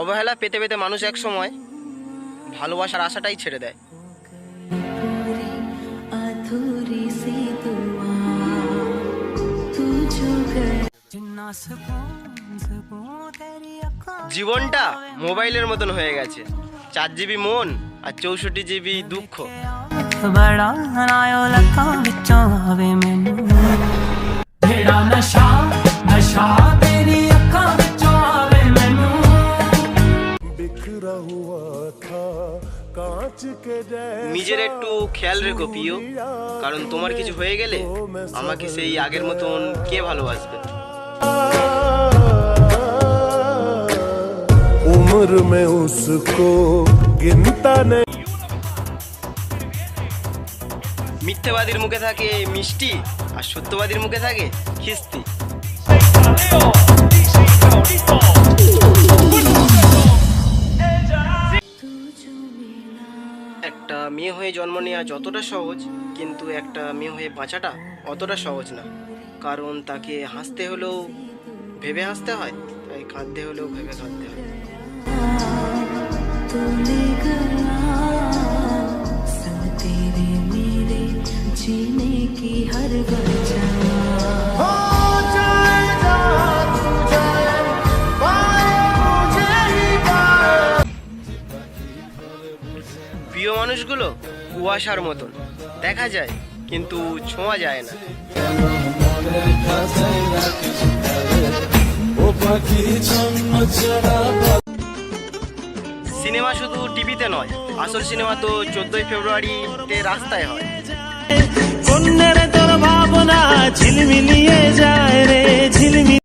অবহেলা পেতে পেতে মানুষ এক সময় ভালোবাসার আশাটাই ছেড়ে দেয়। জীবনটা মোবাইলের মতন হয়ে গেছে। চার জিবি মন আর চৌষট্টি জিবি দুঃখ। নিজের একটু খেয়াল রেখো প্রিয় কারণ তোমার কিছু হয়ে গেলে আমাকে সেই আগের মতন কে ভালোবাসবে? উমর মে উসকো গিনতা নে মিথ্যাবাদীর মুখে থাকে মিষ্টি আর সত্যবাদীর মুখে থাকে খিস্তি। মেয়ে হয়ে জন্ম নেওয়া যতটা সহজ, কিন্তু একটা মেয়ে হয়ে বাঁচাটা অতটা সহজ না। কারণ তাকে হাসতে হলেও ভেবে হাসতে হয়, তাই কাঁদতে হলেও ভেবে কাঁদতে হয়। মানুষগুলো কুয়াশার মতন। দেখা যায়, কিন্তু ছোঁয়া যায় না। সিনেমা শুধু টিভিতে নয়, আসল সিনেমা তো চোদ্দই ফেব্রুয়ারিতে রাস্তায় হয়।